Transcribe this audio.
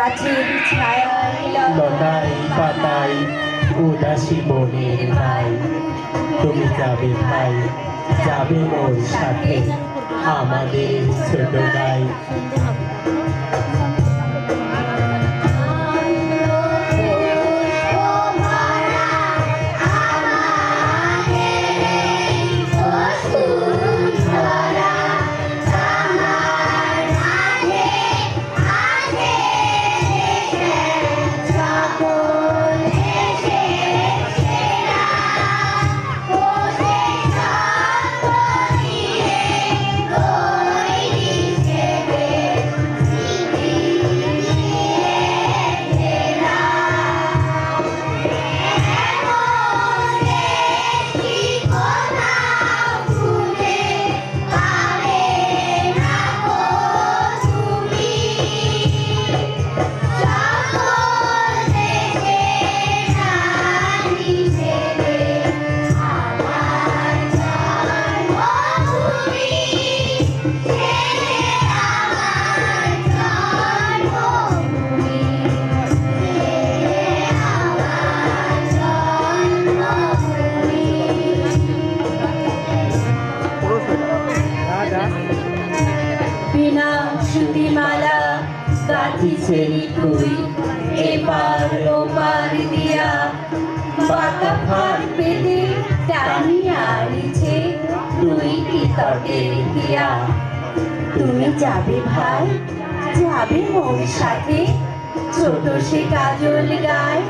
গাছের পাতাই পাতায় উদাসী বনের ভাই তুমি যাবে ভাই, যাবে মোর সাথে। আমাদের ছোট গাই বিনা সুতিমালা গাঁথিছে তুই এপার ওপার দিয়া বাতা ফার পেতে টানিয়া আনিছে তুই কি তটে দিয়া। তুমি যাবে ভাই, যাবে মোর সাথে, ছোট সে কাজল গায়।